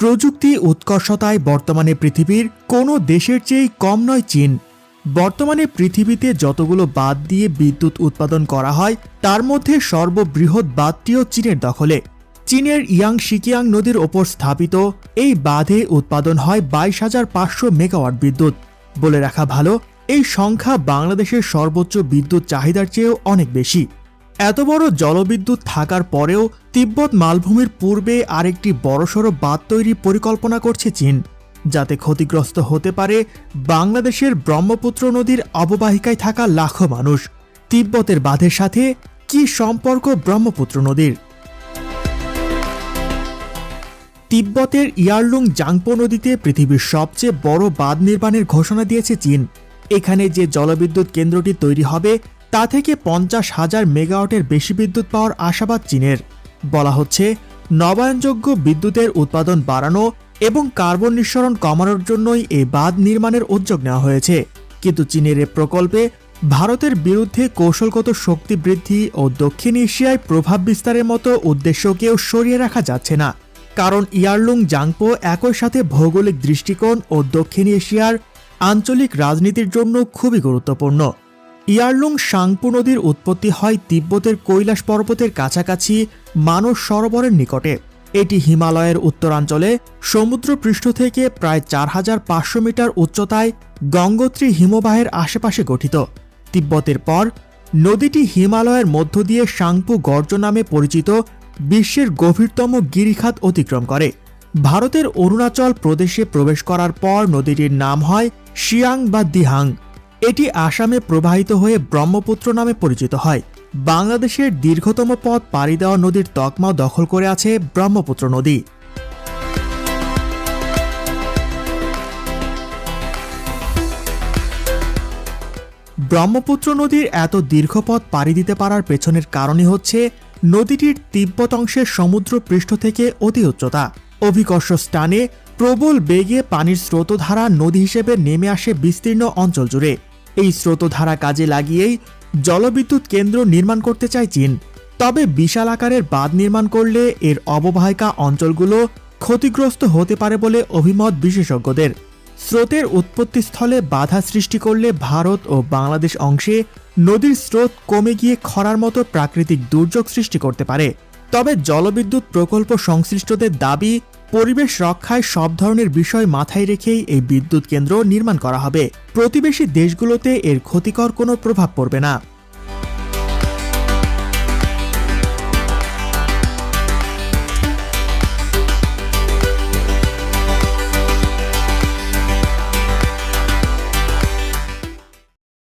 প্রযুক্তি উৎকর্ষতায় বর্তমানে পৃথিবীর কোনো দেশের চেয়ে কম নয় চীন। বর্তমানে পৃথিবীতে যতগুলো বাদ দিয়ে বিদ্যুৎ উৎপাদন করা হয়, তার মধ্যে সর্ববৃহৎ বাঁধটিও চীনের দখলে। চীনের ইয়াং শিকিয়াং নদীর ওপর স্থাপিত এই বাঁধে উৎপাদন হয় বাইশ হাজার পাঁচশো মেগাওয়াট বিদ্যুৎ। বলে রাখা ভালো, এই সংখ্যা বাংলাদেশের সর্বোচ্চ বিদ্যুৎ চাহিদার চেয়েও অনেক বেশি। এত বড় জলবিদ্যুৎ থাকার পরেও তিব্বত মালভূমির পূর্বে আরেকটি বড়সড় বাঁধ তৈরি পরিকল্পনা করছে চীন, যাতে ক্ষতিগ্রস্ত হতে পারে বাংলাদেশের ব্রহ্মপুত্র নদীর অববাহিকায় থাকা লাখো মানুষ। তিব্বতের বাঁধের সাথে কি সম্পর্ক ব্রহ্মপুত্র নদীর? তিব্বতের ইয়ারলুং জাংপো নদীতে পৃথিবীর সবচেয়ে বড় বাঁধ নির্মাণের ঘোষণা দিয়েছে চীন। এখানে যে জলবিদ্যুৎ কেন্দ্রটি তৈরি হবে তা থেকে পঞ্চাশ হাজার মেগাওয়াটের বেশি বিদ্যুৎ পাওয়ার আশাবাদ চীনের। বলা হচ্ছে, নবায়নযোগ্য বিদ্যুতের উৎপাদন বাড়ানো এবং কার্বন নিঃসরণ কমানোর জন্যই এই বাঁধ নির্মাণের উদ্যোগ নেওয়া হয়েছে। কিন্তু চীনের এ প্রকল্পে ভারতের বিরুদ্ধে কৌশলগত শক্তি বৃদ্ধি ও দক্ষিণ এশিয়ায় প্রভাব বিস্তারের মতো উদ্দেশ্যকেও সরিয়ে রাখা যাচ্ছে না। কারণ ইয়ারলুং জাংপো একই সাথে ভৌগোলিক দৃষ্টিকোণ ও দক্ষিণ এশিয়ার আঞ্চলিক রাজনীতির জন্য খুবই গুরুত্বপূর্ণ। ইয়ারলুং সাংপু নদীর উৎপত্তি হয় তিব্বতের কৈলাস পর্বতের কাছাকাছি মানস সরোবরের নিকটে। এটি হিমালয়ের উত্তরাঞ্চলে সমুদ্রপৃষ্ঠ থেকে প্রায় চার হাজার পাঁচশো মিটার উচ্চতায় গঙ্গোত্রী হিমবাহের আশেপাশে গঠিত। তিব্বতের পর নদীটি হিমালয়ের মধ্য দিয়ে সাংপু গর্জ নামে পরিচিত বিশ্বের গভীরতম গিরিখাত অতিক্রম করে। ভারতের অরুণাচল প্রদেশে প্রবেশ করার পর নদীটির নাম হয় শিয়াং বা দিহাং। এটি আসামে প্রবাহিত হয়ে ব্রহ্মপুত্র নামে পরিচিত হয়। বাংলাদেশের দীর্ঘতম পথ পাড়ি দেওয়া নদীর তকমাও দখল করে আছে ব্রহ্মপুত্র নদী। ব্রহ্মপুত্র নদীর এত দীর্ঘ পথ পাড়ি দিতে পারার পেছনের কারণই হচ্ছে নদীটির তিব্বত অংশের সমুদ্র পৃষ্ঠ থেকে অতি উচ্চতা। অভিকর্ষ স্থানে প্রবল বেগে পানির স্রোতধারা নদী হিসেবে নেমে আসে বিস্তীর্ণ অঞ্চল জুড়ে। এই স্রোতধারা কাজে লাগিয়েই জলবিদ্যুৎ কেন্দ্র নির্মাণ করতে চায় চীন। তবে বিশাল আকারের বাঁধ নির্মাণ করলে এর অববাহিকা অঞ্চলগুলো ক্ষতিগ্রস্ত হতে পারে বলে অভিমত বিশেষজ্ঞদের। স্রোতের উৎপত্তিস্থলে বাধা সৃষ্টি করলে ভারত ও বাংলাদেশ অংশে নদীর স্রোত কমে গিয়ে খরার মতো প্রাকৃতিক দুর্যোগ সৃষ্টি করতে পারে। তবে জলবিদ্যুৎ প্রকল্প সংশ্লিষ্টদের দাবি পরিবেশ রক্ষায় সব ধরনের বিষয় মাথায় রেখেই এই বিদ্যুৎ কেন্দ্র নির্মাণ করা হবে। প্রতিবেশী দেশগুলোতে এর ক্ষতিকর কোনো প্রভাব পড়বে না।